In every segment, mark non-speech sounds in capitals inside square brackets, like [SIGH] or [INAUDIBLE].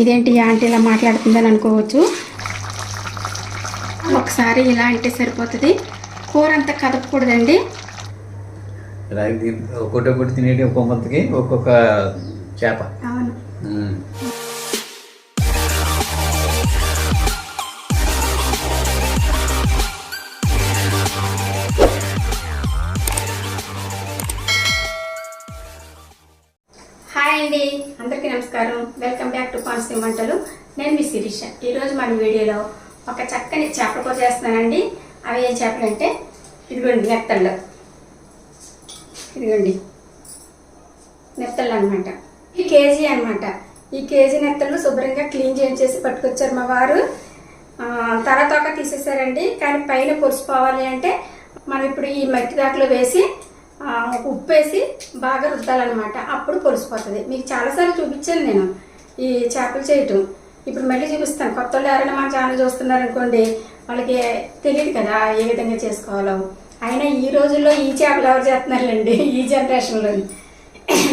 ఇదేంటి ఆంటీ ఇలా మాట్లాడుతుందని అనుకోవచ్చు. ఒకసారి ఇలా అంటే సరిపోతుంది. కూర అంతా కదపకూడదండి ఒక్కొక్కటి తినేటి ఒక్కొక్క మంతకి ఒక్కొక్క చేప. అవును. హాయ్ అండి. అందరికీ నమస్కారం. వెల్కమ్ బ్యాక్ టు వంటలు నేను మీ శిరీష. ఈరోజు మన వీడియోలో ఒక చక్కని చేపల కూర చేస్తున్నానండి. అవి ఏం చేపలు అంటే ఇదిగోండి నెత్తళ్ళు. ఇదిగోండి. నెత్తళ్ళు అనమాట ఈ కేజీ అనమాట ఈ కేజీ నెత్తళ్ళు శుభ్రంగా క్లీన్ చేయించేసి పట్టుకొచ్చారు మా వారు. ఆ, తల తోక తీసేసారండి. కానీ పైన పొరుచుకోవాలి అంటే మనం ఇప్పుడు ఈ మట్టి దాకలో వేసి ఉప్పు వేసి బాగా రుద్దాలన్నమాట. అప్పుడు పొలిసిపోతుంది మీకు చాలాసార్లు చూపించాను నేను. ఈ చేపలు చేయటం. ఇప్పుడు మళ్ళీ చూపిస్తాను. కొత్త వాళ్ళు ఎవరైనా మా ఛానల్ చూస్తున్నారనుకోండి వాళ్ళకి తెలియదు కదా ఏ విధంగా చేసుకోవాలో. అయినా ఈ రోజుల్లో ఈ చేపలు ఎవరు చేస్తున్నారులేండి ఈ జనరేషన్లో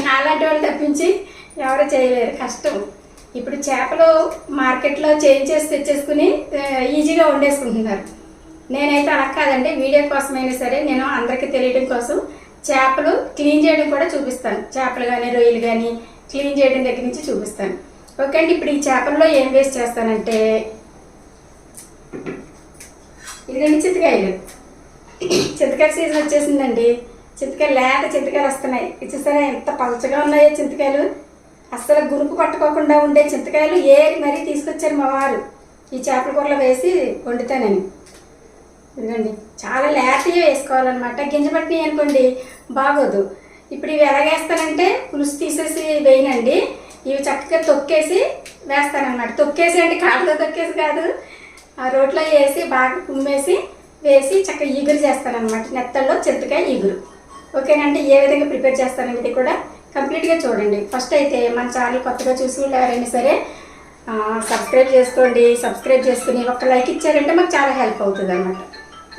నాలాంటి వాళ్ళు తప్పించి ఎవరు చేయలేరు. కష్టం. ఇప్పుడు చేపలు మార్కెట్లో చేయించేసి తెచ్చేసుకుని ఈజీగా వండేసుకుంటున్నారు. నేనైతే అలా కాదండి. వీడియో కోసమైనా సరే నేను అందరికీ తెలియడం కోసం చేపలు క్లీన్ చేయడం కూడా చూపిస్తాను. చేపలు కానీ రొయ్యలు కానీ క్లీన్ చేయడం దగ్గర నుంచి చూపిస్తాను. ఓకే అండి ఇప్పుడు ఈ చేపల్లో ఏం వేస్ట్ చేస్తానంటే ఇదిగండి చింతకాయలు చింతకాయ సీజన్ వచ్చేసిందండి. చింతకాయలు లేత చింతకాయలు వస్తున్నాయి. ఇచ్చేసరే ఎంత పలచగా ఉన్నాయో చింతకాయలు అస్సలు గురుకు పట్టుకోకుండా ఉండే చింతకాయలు ఏరి మరీ తీసుకొచ్చారు మా వారు. ఈ చేపల కూరలో వేసి వండుతానని. ఇదిగండి చాలా లేతగా వేసుకోవాలన్నమాట. గింజ పట్టినాయి అనుకోండి బాగోదు. ఇప్పుడు ఇవి ఎలాగేస్తానంటే పులుసు తీసేసి వేయనండి. ఇవి చక్కగా తొక్కేసి వేస్తానన్నమాట. తొక్కేసి అంటే కాళ్ళతో తొక్కేసి కాదు. ఆ రోట్లో వేసి బాగా కుమ్మేసి వేసి చక్కగా ఈగురు చేస్తానన్నమాట. నెత్తల్లో చెత్తకాయ ఈగురు. ఓకేనంటే ఏ విధంగా ప్రిపేర్ చేస్తాననేది కూడా కంప్లీట్గా చూడండి. ఫస్ట్ అయితే మన ఛానల్ కొత్తగా చూసి ఎవరైనా సరే సబ్స్క్రైబ్ చేసుకోండి. సబ్స్క్రైబ్ చేసుకుని ఒక లైక్ ఇచ్చారంటే మాకు చాలా హెల్ప్ అవుతుంది అనమాట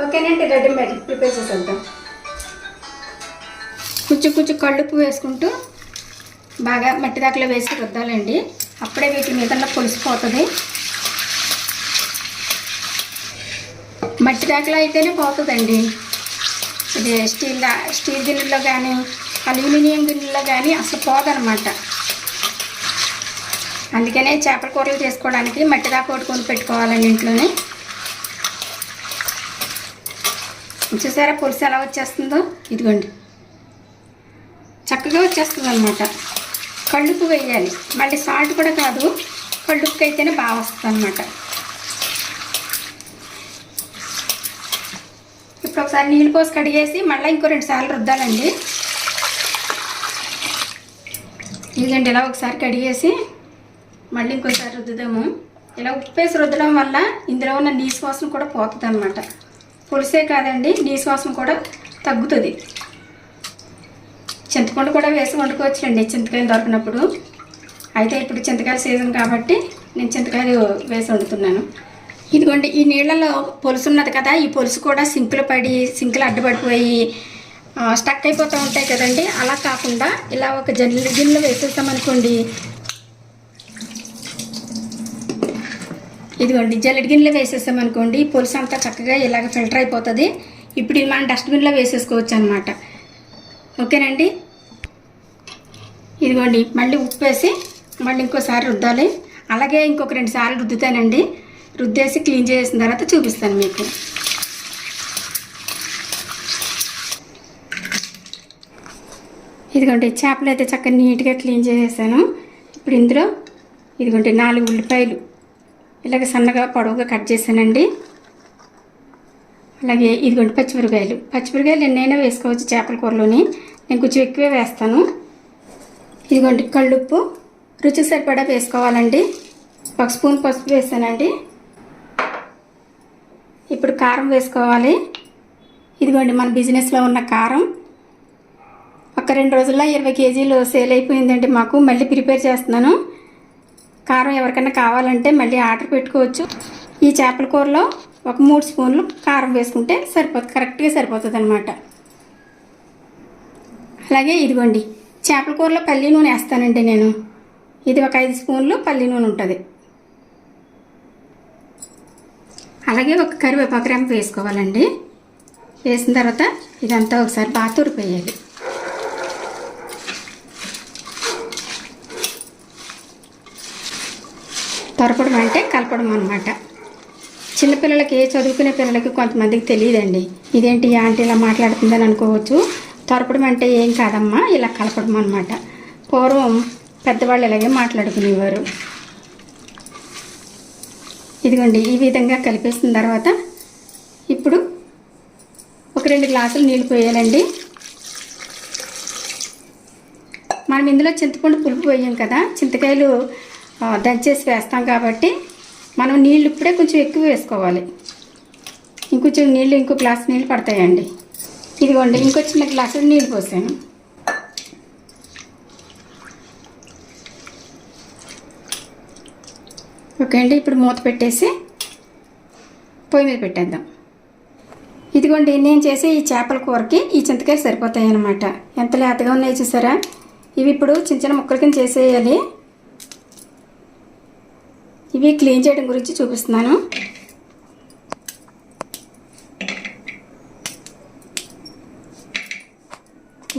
ఓకేనండి రెడీ ప్రిపేర్ చేసేద్దాం. కొంచెం కొంచెం కళ్ళుప్పు వేసుకుంటూ బాగా మట్టి దాకలో వేసి రుద్దాలండి. అప్పుడే వీటి మీద పులిసిపోతుంది మట్టి దాకలో అయితేనే పోతుందండి. ఇది స్టీల్ స్టీల్ గిన్నెలో కానీ అల్యూమినియం గిన్నెలో కానీ అసలు పోదనమాట. అందుకనే చేపల కూరలు చేసుకోవడానికి మట్టి దాకా కొట్టుకొని పెట్టుకోవాలండి ఇంట్లోనే. చూసారా పులుసు ఎలా వచ్చేస్తుందో? ఇదిగోండి. చక్కగా వచ్చేస్తుంది అనమాట కళ్ళుప్పు వేయాలి. మళ్ళీ సాల్ట్ కూడా కాదు కళ్ళుపుకి అయితేనే బాగా వస్తుంది అనమాట ఇప్పుడు ఒకసారి నీళ్ళు పోసి కడిగేసి మళ్ళీ ఇంకో రెండు సార్లు రుద్దాలండి. ఇదండి ఇలా ఒకసారి కడిగేసి మళ్ళీ ఇంకోసారి రుద్దుదాము. ఇలా ఉప్పేసి రుద్దడం వల్ల ఇందులో ఉన్న నీసు వాసన కూడా పోతుంది అనమాట పులిసే కాదండి నీసు వాసన కూడా తగ్గుతుంది. చింతపండు కూడా వేసి వండుకోవచ్చులండి చింతకాయలు దొరికినప్పుడు. అయితే ఇప్పుడు చింతకాయల సీజన్ కాబట్టి నేను చింతకాయలు వేసి వండుతున్నాను. ఇదిగోండి ఈ నీళ్ళలో పులుసు ఉన్నది కదా ఈ పులుసు కూడా సింకులు పడి సింకులు అడ్డుపడిపోయి స్టక్ అయిపోతూ ఉంటాయి కదండి. అలా కాకుండా ఇలా ఒక జల్లి గిన్నెలో వేసేస్తామనుకోండి ఇదిగోండి జల్లెడి గిన్నెలో వేసేసామనుకోండి ఈ పులుసు అంతా చక్కగా ఇలాగ ఫిల్టర్ అయిపోతుంది. ఇప్పుడు ఇది మనం డస్ట్బిన్లో వేసేసుకోవచ్చు అనమాట ఓకేనండి? ఇదిగోండి మళ్ళీ ఉప్పు వేసి మళ్ళీ ఇంకోసారి రుద్దాలి. అలాగే ఇంకొక రెండు సార్లు రుద్దుతానండి. రుద్దేసి క్లీన్ చేసిన తర్వాత చూపిస్తాను మీకు. ఇదిగోండి చేపలు అయితే చక్కగా నీట్గా క్లీన్ చేసేసాను. ఇప్పుడు ఇందులో ఇదిగోండి నాలుగు ఉల్లిపాయలు. ఇలాగ సన్నగా పొడవుగా కట్ చేశానండి. అలాగే ఇదిగోండి పచ్చిమిరకాయలు పచ్చిమిరకాయలు ఎన్నైనా వేసుకోవచ్చు చేపల కూరలోని. నేను కొంచెం ఎక్కువే వేస్తాను. ఇదిగోండి కళ్ళుప్పు. రుచికి సరిపడా వేసుకోవాలండి. ఒక స్పూన్ పసుపు వేసానండి. ఇప్పుడు కారం వేసుకోవాలి. ఇదిగోండి మన బిజినెస్లో ఉన్న కారం. ఒక రెండు రోజుల్లో ఇరవై కేజీలు సేల్ అయిపోయిందండి మాకు. మళ్ళీ ప్రిపేర్ చేస్తున్నాను. కారం ఎవరికైనా కావాలంటే మళ్ళీ ఆర్డర్ పెట్టుకోవచ్చు. ఈ చేపల కూరలో ఒక మూడు స్పూన్లు కారం వేసుకుంటే సరిపోతుంది కరెక్ట్గా సరిపోతుంది అనమాట అలాగే ఇదిగోండి చేపల కూరలో పల్లి నూనె వేస్తానండి నేను. ఇది ఒక ఐదు స్పూన్లు పల్లి నూనె ఉంటుంది. అలాగే ఒక కరివేపాకు రెమ్మ వేసుకోవాలండి. వేసిన తర్వాత ఇదంతా ఒకసారి బాగా తురిపేయాలి. తొరపడం అంటే కలపడం అనమాట చిన్నపిల్లలకి చదువుకునే పిల్లలకి కొంతమందికి తెలియదండి. ఇదేంటి ఆంటీ ఇలా మాట్లాడుతుందని అనుకోవచ్చు. తొరపడం అంటే ఏం కాదమ్మా ఇలా కలపడం అనమాట పూర్వం పెద్దవాళ్ళు ఇలాగే మాట్లాడుకునేవారు. ఇదిగోండి ఈ విధంగా కలిపేసిన తర్వాత ఇప్పుడు ఒక రెండు గ్లాసులు నీళ్ళు పోయాలండి. మనం ఇందులో చింతపండు పులుపు పోయాం కదా చింతకాయలు దంచేసి వేస్తాం కాబట్టి మనం నీళ్ళు ఇప్పుడే కొంచెం ఎక్కువ వేసుకోవాలి. ఇంకొంచెం నీళ్ళు ఇంకో గ్లాస్ నీళ్ళు పడతాయండి. ఇదిగోండి ఇంకో చిన్న గ్లాసు నీళ్ళు పోసాను. ఓకే అండి ఇప్పుడు మూత పెట్టేసి పొయ్యి మీద పెట్టేద్దాం. ఇదిగోండి నేను చేసే ఈ చేపల కూరకి ఈ చింతకాయలు సరిపోతాయి అన్నమాట ఎంత లేతగా ఉన్నాయి చూసారా? ఇవి ఇప్పుడు చిన్న చిన్న ముక్కల కింద చేసేయాలి. ఇవి క్లీన్ చేయడం గురించి చూపిస్తున్నాను.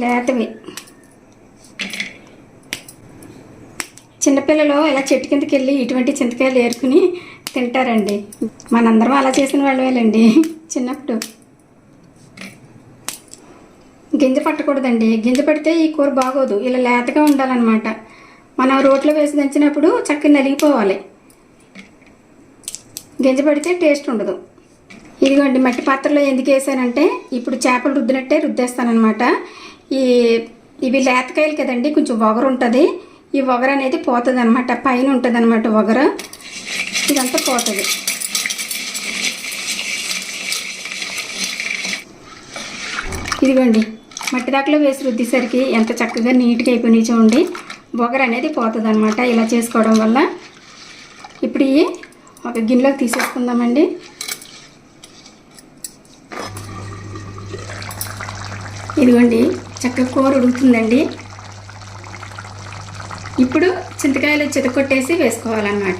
లేతవి చిన్నపిల్లలు ఇలా చెట్టు కిందకి వెళ్ళి ఇటువంటి చింతకాయలు ఏరుకుని తింటారండి. మనందరం అలా చేసిన వాళ్ళమేలండి. చిన్నప్పుడు. గింజ పట్టకూడదండి. గింజ పడితే ఈ కూర బాగోదు. ఇలా లేతగా ఉండాలన్నమాట. మనం రోట్లో వేసి దంచినప్పుడు చక్కగా నలిగిపోవాలి. గింజ పడితే టేస్ట్ ఉండదు. ఇదిగోండి మట్టి పాత్రలో ఎందుకు వేసానంటే ఇప్పుడు చేపలు రుద్దినట్టే రుద్దేస్తానమాట ఈ ఇవి లేతకాయలు కదండి కొంచెం వగరు ఉంటుంది. ఈ వగరు అనేది పోతుంది అనమాట పైన ఉంటుంది అనమాట వగరు. ఇదంతా పోతుంది. ఇదిగోండి మట్టి దాకలో వేసి రుద్దేసరికి ఎంత చక్కగా నీట్గా అయిపోయినాయి చూడండి. బొగర అనేది పోతుంది అనమాట ఇలా చేసుకోవడం వల్ల. ఇప్పుడు ఇవి ఒక గిన్నెలోకి తీసేసుకుందామండి. ఇదిగోండి చక్కగా కూర ఉడుకుతుందండి. ఇప్పుడు చింతకాయలు చితకొట్టేసి వేసుకోవాలన్నమాట.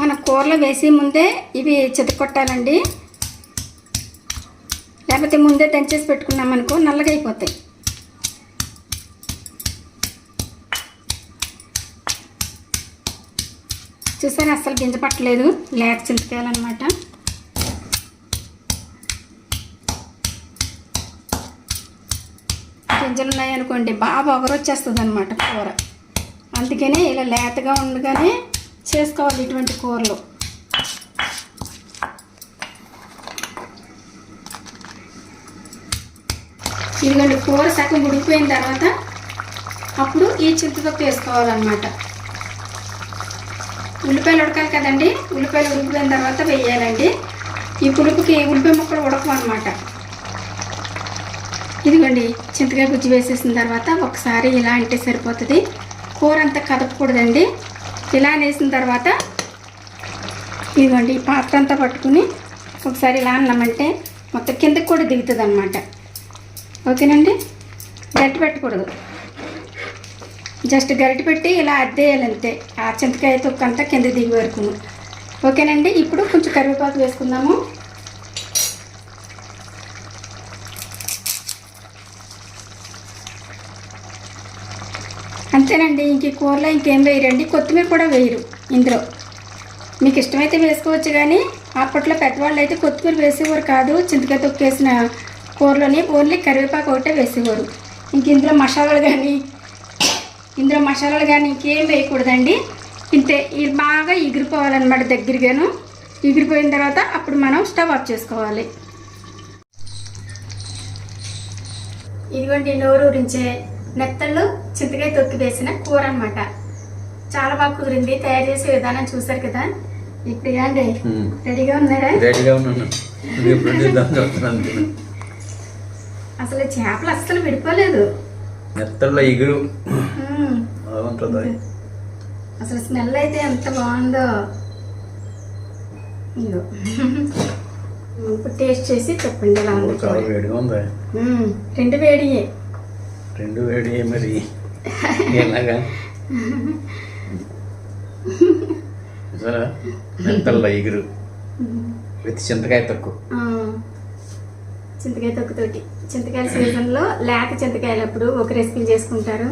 మన కూరలో వేసే ముందే ఇవి చితకొట్టాలండి. లేకపోతే ముందే దంచేసి పెట్టుకున్నామనుకో నల్లగా అయిపోతాయి చూసారా? అస్సలు గింజ పట్టలేదు. లేక చింతకాయలన్నమాట. గింజలు ఉన్నాయనుకోండి బాగా ఒగరొచ్చేస్తుంది అనమాట కూర. అందుకనే ఇలా లేతగా ఉండగానే చేసుకోవాలి ఇటువంటి కూరలు. ఇదిగోండి కూర సగం ఉడికిపోయిన తర్వాత అప్పుడు ఈ చింతతో వేసుకోవాలన్నమాట ఉల్లిపాయలు ఉడకాలి కదండి. ఉల్లిపాయలు ఉడికిపోయిన తర్వాత వేయాలండి. ఈ పులుపుకి ఉల్లిపాయ ముక్కలు ఉడకం అనమాట ఇదిగోండి చింతకాయ గుజ్జు వేసేసిన తర్వాత ఒకసారి ఇలా అంటే సరిపోతుంది. కూర అంతా కదపకూడదండి. ఇలా వేసిన తర్వాత ఇదిగోండి పాత్ర అంతా పట్టుకుని ఒకసారి ఇలా అన్నామంటే మొత్తం కిందకి కూడా దిగుతుంది అనమాట ఓకేనండి? గట్టి పెట్టకూడదు. జస్ట్ గరిటె పెట్టి ఇలా అద్దేయాలి అంతే. ఆ చింతకాయ తొక్కంతా కింద దిగి వరకు ఓకేనండి ఇప్పుడు కొంచెం కరివేపాకు వేసుకుందాము. అంతేనండి ఇంక కూరలో ఇంకేం వేయరండి? కొత్తిమీర కూడా వేయరు ఇందులో. మీకు ఇష్టమైతే వేసుకోవచ్చు కానీ అప్పట్లో పెద్దవాళ్ళు అయితే కొత్తిమీర వేసేవారు కాదు చింతకాయ తొక్కేసిన కూరలోని ఓన్లీ కరివేపాకు ఒకటే వేసేవారు. ఇంక ఇందులో మసాలాలు కానీ ఇందులో మసాలాలు కానీ ఇంకేం వేయకూడదండి. ఇంతే ఇది బాగా ఎగిరిపోవాలన్నమాట దగ్గరగాను. ఎగిరిపోయిన తర్వాత అప్పుడు మనం స్టవ్ ఆఫ్ చేసుకోవాలి. ఇదిగోండి నోరూరించే నెత్తళ్ళు చింతకాయ తొక్కి వేసిన కూర అన్నమాట చాలా బాగా కుదిరింది. తయారు చేసే విధానం చూసారు కదా? ఇప్పుడు ఉమ్. రెడీగా ఉన్నారా? రెడీగా ఉన్నాను. అసలు చేపలు అస్సలు విడిపోలేదు. మెత్తల్లో ఎగురు. మ్మ్. బాగుంటుంది? అసలు స్మెల్ అయితే ఎంత బాగుందో. ఇప్పుడు టేస్ట్ చేసి చెప్పండి ఎలా ఉంది చాలా వేడిగా ఉంది. రెండు వేడియే. రెండు వేడి మరి. ఎలాగా? సరే మెంతల్లో ఎగురు విత్ చింతకాయ తక్కువ ఆ, చింతకాయ తొక్కుతోటి. చింతకాయల సీజన్లో లేత చింతకాయలు అప్పుడు ఒక రెసిపీ చేసుకుంటారు.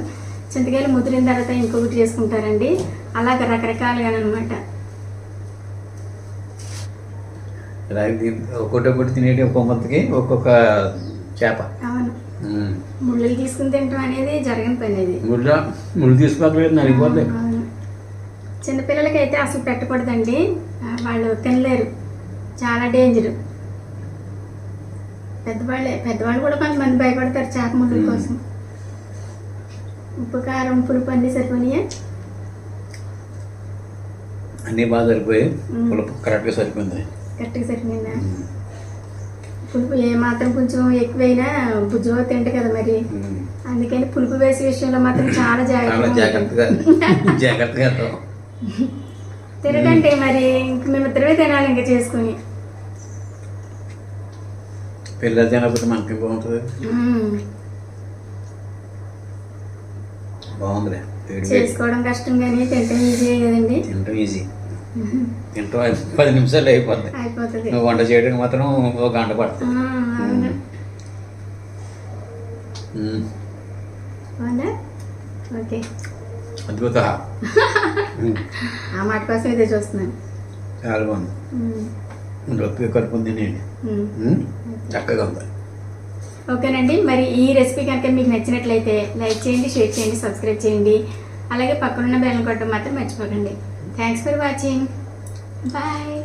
చింతకాయలు ముదిరిన తర్వాత ఇంకొకటి చేసుకుంటారండి. అలాగ రకరకాలుగా అనమాట. ఒక్కొక్కటి తినేటి ఒక్కొక్క మంతకి ఒక్కొక్క చేప. అవును. ముళ్ళు తీసుకుని తినడం అనేది జరగని పని అది ముళ్ళు ముళ్ళు నలిగిపోతుంది చిన్నపిల్లలకి అయితే అసలు పెట్టకూడదండి. వాళ్ళు తినలేరు. చాలా డేంజర్. పెద్దవాళ్ళే పెద్దవాళ్ళు కూడా కొంతమంది భయపడతారు చేప ముళ్ళ. కోసం. ఉప్పు కారం పులుపు అన్నీ సరిపోయినాయా అన్నీ బాగా సరిపోయి ఉమ్. పులుపు కరెక్ట్గా సరిపోయింది కరెక్ట్గా సరిపోయిందా. పులుపు ఏ మాత్రం కొంచెం ఎక్కువైనా బుజ్జో తింట కదా మరి. అందుకని పులుపు వేసే విషయంలో మాత్రం చాలా జాగ్రత్తగా. జాగ్రత్తగా. [LAUGHS] తినకండి మరి ఇంక మేమిద్దరమే తినాలి ఇంకా చేసుకుని పిల్లలు తినకపోతే మనకి బాగుంటుంది బాగుందిలే. వేడి వేడి చేసుకోవడం కష్టం కానీ తింటం ఈజీయే కదండి. తింటాం ఈజీ తింటాం పది నిమిషాలు అయిపోతుంది అయిపోతుంది. నువ్వు వంట చేయడానికి మాత్రం ఒక గంట పడుతుంది. ఓకే. అద్భుత. [LAUGHS] ఆ మాట కోసం ఇదే చూస్తున్నాను. చాలా బాగుంది. రొప్పి కలుపు తినేయండి. మ్మ్. ఉమ్. చక్కగా ఉంది. ఓకేనండి. మరి ఈ రెసిపీ కనుక మీకు నచ్చినట్లయితే లైక్ చేయండి షేర్ చేయండి సబ్స్క్రైబ్ చేయండి. అలాగే పక్కనున్న బెల్ కొట్టడం మాత్రం మర్చిపోకండి. Thanks for watching. బాయ్.